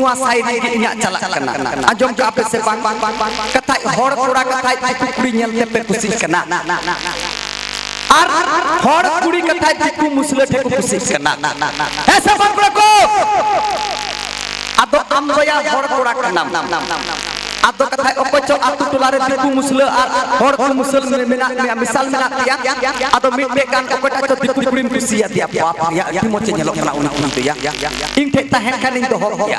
ᱱᱚᱣᱟ ᱥᱟᱭᱨᱤ ᱜᱮ ᱤᱧᱟᱹᱜ ᱪᱟᱞᱟᱜ ᱠᱟᱱᱟ ᱟᱸᱡᱚᱢ ᱠᱟᱜ ᱟᱯᱮ ᱥᱮ ᱵᱟᱝ ᱠᱟᱛᱷᱟᱡ ᱦᱚᱲ ᱠᱚᱲᱟ ᱠᱟᱛᱷᱟᱡ ᱫᱤᱠᱩ ᱠᱩᱲᱤ ᱧᱮᱞᱛᱮ ᱯᱮ ᱠᱩᱥᱤᱜ ᱠᱟᱱᱟ আর হর কুড়ি কথায় ᱢᱩᱥᱞᱟᱹ ᱴᱷᱮᱱ ঠেকু ᱠᱟᱱᱟ ᱦᱮᱸ ᱥᱮ ᱵᱟᱝ বাংলা কো আদো আমদয়া ᱦᱚᱲ কোড়া কানা আদো কথায় অকচো আতু টুলারে দিকু মুসলে আর হড় কু মুসল মেনা মেনা মিসাল মেনা তিয়া আদো মিটে কান অকটা চো দিকু কুড়ি কুসিয়া তিয়া বাপ য়া কি মোচে ñelok kana উনি উনি তিয়া ইং ঠে তাহেন কানিন তো হক গিয়া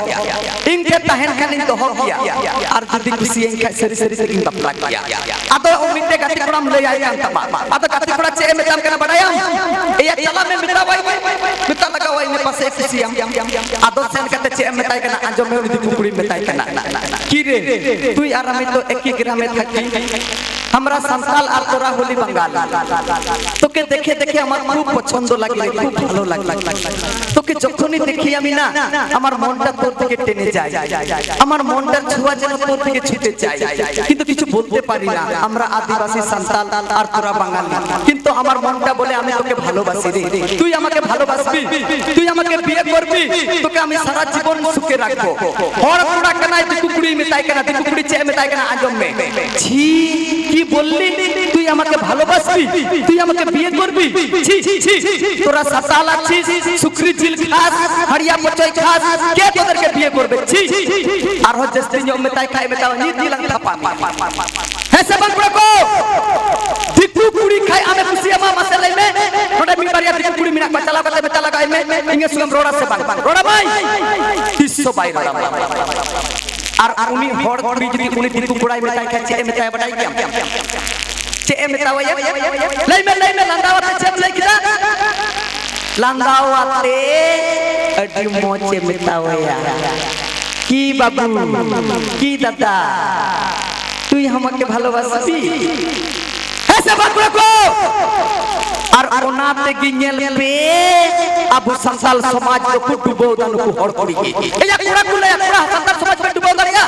ইং ঠে তাহেন কানিন তো হক গিয়া আর যদি কুসি এং খাই সরি সরি সরি ইং বাপলা গিয়া আদো মিটে গাতি কোড়াম লই আই কান তামা। আদো গাতি কোড়া চে মেতাম থাকি তোকে দেখে দেখে আমার খুব পছন্দ লাগে খুব ভালো তোকে যখনই দেখি আমি না আমার মনটা তোর দিকে টেনে যায় আমার মনটা ছোঁয়া যেন তোর দিকে ছুটে যায় কিন্তু কিছু বলতে পারি না আমরা আদিবাসী সান্তাল আর তোরা বাঙালি কিন্তু আমার মনটা বলে আমি তোকে ভালোবাসি তুই আমাকে ভালোবাসবি তুই বিয়ে করবি তোকে আমি সারা জীবন সুখে রাখব। হড় পোড়া কানায় তুই কুকুরি মেতাই কানা তুই কুকুরি চেয়ে মেতাই কানা আজম মে ছি কি বললি? তুই আমাকে ভালোবাসবি? তুই আমাকে বিয়ে করবি? ছি ছি তোরা সাতাল আছিস সুকরি ঝিল খাস হড়িয়া পচই খাস কে তোদেরকে বিয়ে করবে? ছি আর হচ্ছে স্ত্রী মেতাই খাই মেতাও নি দিলাম থাপা হ্যাঁ সেবান প্রকো দিকু কুড়ি খাই আমি খুশি আমা মাসালাই মে নোডা মি বারিয়া দিকু কুড়ি মিনা বাচালা কাতে বেচালা গাই মে ইংগে সুগম রোড়া সে বান রোড়া ভাই 300 বাই রোড়া আর আর উনি হড় কুড়ি যদি উনি দিকু কুড়াই মেতাই খাই চে মেতাই বাটাই কি চে মেতাওয়া লাই মে লাই মে লান্দাওয়াতে চে লাই কিনা লান্দাওয়াতে আডি মোচে মেতাওয়া কি বাবু কি দাদা তুই আমাকে ভালোবাসবি ऐसे बात रखो আর ওনাতে গিঙেল পে আবু সান্তাল সমাজ को डुबो दान को हड़ करी ए या कुड़ा कुला या कुड़ा सान्ताल समाज में डुबो दानिया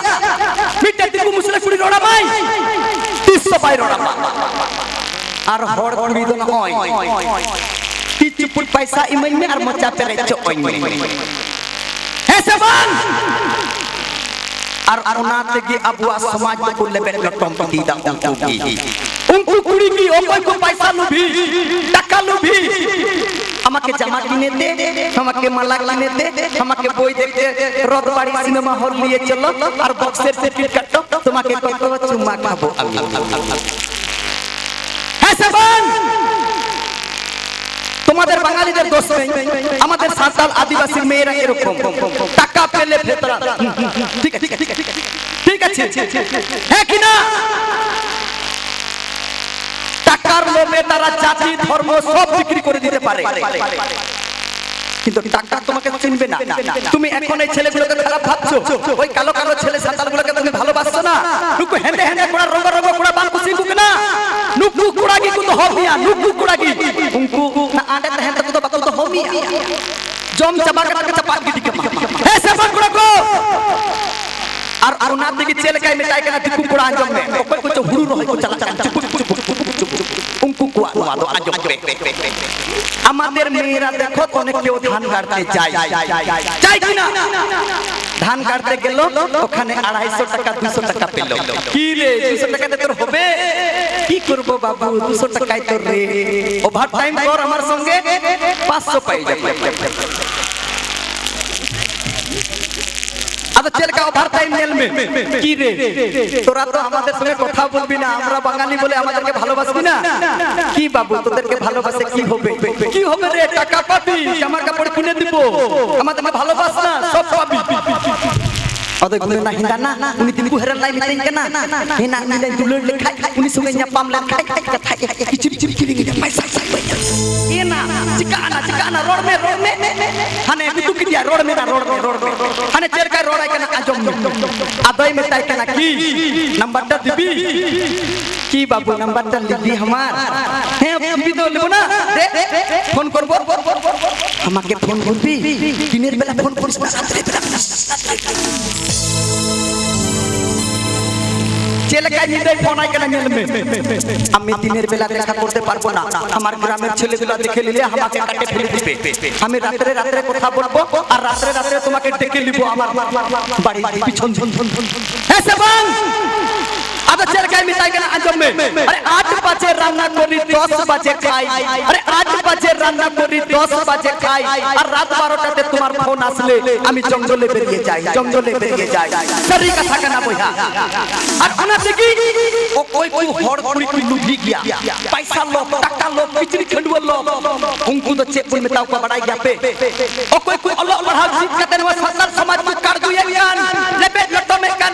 মিটে দিকু মুসলে কুড়ি রোড়া মাই 300 পাই রোড়া আর হড় কুড়ি দন হয় তি চুপুট পয়সা ইমন মে আর মচা পে রেচো ওই ऐसे बात আর ওনা থেকে আবুয়া সমাজ को लेवल लटम दीदा उनको উঙ্কু কুড়িঙ্গি ওপর কো পয়সা লুভি টাকা বই দেখতে রথবাড়ি সিনেমা হল নিয়ে চলো বক্সের হ্যাঁ, তোমাদের বাঙালিদের দোষ নেই আমাদের সাঁতাল আদিবাসী মেয়েরা এরকম। টাকা পেলে ঠিক আছে ঠিক আছে। হ্যাঁ কিনা তারা জাতি, ধর্ম সব বিক্রি করে দিতে পারে। কিন্তু টাকা তোমাকে চিনবে না। তুমি এখন এই ছেলেগুলোকে খারাপ ভাবছ? ওই কালো কালো ছেলে সাঁতালগুলোকে তুমি ভালোবাসছো না? নুকু হেঁটে হেঁটে কোড়া রঙ রঙ কোড়া বাল কুসি কুকে না? নুকু কুড়াগি কুতো হমিয়া নুকু কুড়াগি উনকু না আডে তে হেঁটে কুতো বাকুতো হমিয়া জম চাবা কাটা চাপা গিদি কে হে সেবা কুড়া কো! আর আর না দেখি চেলে কাই মে কাই কানা দিকু কুড়া আঞ্জম মে। ওকই কুচো হুড়ু রহে কো চালা চালা চুপ চুপ চুপ কুয়া দো আঞ্জম আমাদের মেয়েরা দেখো অনেক কেউ ধান কাটতে যায়। যায় কিনা ধান কাটতে গেল, ওখানে আড়াইশো টাকা, দুশো টাকা পেল। কি রে, দুশো টাকাতে তোর হবে? কি করব বাবু, দুশো টাকায় তোর রে। ওভার টাইম কর আমার সঙ্গে, পাঁচশো পাই যাবে। আচ্ছা ওভার টাইম নেল কি রে তোরা তো আমাদের সঙ্গে কথা বলবি না আমরা বাঙালি বলে আমাদেরকে ভালোবাসবি না কি বাবু তোদেরকে ভালোবাসে কি হবে কি হবে রে টাকা পাবি জামা কাপড় কিনে দিব আমাদের ভালোবাস না সব পাবি লাই মিটাইন কেনা চিরি চিরি চিরি গে পয়সা সাই বইয়া এনা চিকানা চিকানা রোড মে রোড মে হানে বিতু কি দিয়া রোড মে না রোড মে রোড হানে চের কাই রোড আই কেনা আজম আদয় মে তাই কেনা কি নাম্বারটা দিবি কি বাবু নাম্বারটা লিখবি আমার হ্যাঁ দিবি তো লিখো না দে ফোন করব আমাকে ফোন করবি দিনের বেলা ফোন করিস না রাত্রে বেলা ছেলেকে নিদেই ফোনাই কেন নেলমে আমি দিনের বেলা দেখা করতে পারব না। আমার গ্রামের ছেলেগুলো দেখে নিলে আমাকে কাটে ফেলে দিবে। আমি রাত্রে রাত্রে কথা বলব আর রাত্রে রাত্রে তোমাকে ডেকে নিব আমার বাড়ি পিছন। ঝন ঝন ঝন হ্যাঁ সেবাং আবে আমি জঙ্গলে বেরিয়ে যাই, জঙ্গলে বেরিয়ে যাই। সরি কথা কেন বইহা। আর ওনা দেখি, ও কই কই হর পুরি কি লুভি গিয়া। পয়সা লো টাকা লো কিচড়ি খন্ডুয়া লো হুঙ্কু তো চেপুল মে তাও বাড়াই গিয়া পে। ও কই কই আল্লাহ আল্লাহ জিত কাতে না সরকার সমাজ মে কার দুয়ে গান লেবে লটো মে কান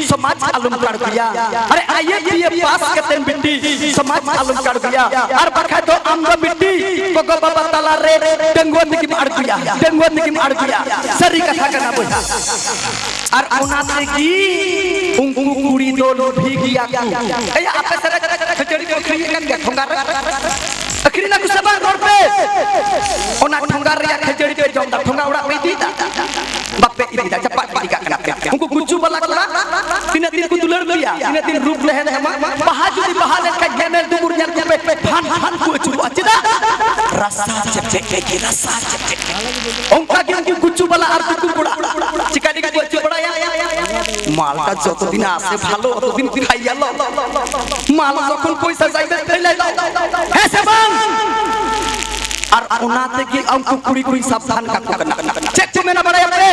समाज आलम कर दिया अरे आइए बीए पास करते बिट्टी समाज आलम कर दिया और बखा तो आमदा बिट्टी कोको बाबा ताला रे डेंगुआ निकी मार दिया डेंगुआ निकी मार दिया सरी कथा करना बोला और उनाते की उंगु कुड़ी दो लो भी गया ए आपे सर खचड़ी को खरी kan gak ठोंगार akhirnya aku sabang road pe ona ठोंगार ria खचड़ी पे jom da ठोंगा उड़ा पे दी dia ina tin rup lehen hema bahajuri bahalen ka gemel dubur nyal kupe phan phan ku chu achida rasa chek chek ki rasa chek chek onka gen ki kuchu bala ar tu kuda chikali ku chu bada ya মালটা যতদিন আসে ভালো অতদিন খাইয়া ল মাল যখন পয়সা যাইবে তাইলে হ্যাঁ সেবান সেবাং আর ওনাতে কি অঙ্ক কুড়ি কুড়ি সাবধান কাকু কনা চেক তুমি না বড়াই আপনি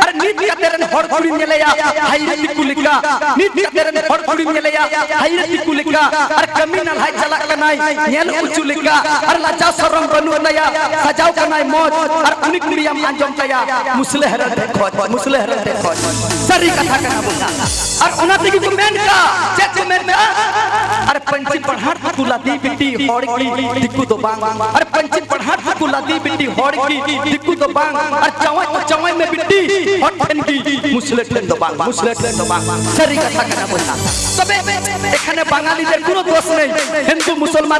আরে নিত কা তেরে হর কুড়ি নেলে या হাইরে তিকুলিকা নিত কা তেরে হর কুড়ি নেলে या হাইরে তিকুলিকা আর কমি না হাই চলা কনাই নেল উচুলিকা আর লাজা শরম বনু নয়া সাজাও কনাই মজ আর উনি কুড়িয়াম আঞ্জম তয়া মুসলে হরন দেখো মুসলে হরন দেখো সারি কথা কনা বলতা আর ওনাতে কি কমেন্ট কা চেক কমেন্ট में अरे पंची पढ़ाट कुला दी बिट्टी होड़ की दिक्कु तो बांग अरे पंची पढ़ाट कुला दी बिट्टी होड़ की दिक्कु तो बांग अरे चवाई तो चवाई में बिट्टी हट ठन की मुसले ठन तो बांग मुसले ठन तो बांग सरी কথা কেনা বলতা তবে এখানে বাঙালিদের কোনো দোষ নেই হিন্দু মুসলমান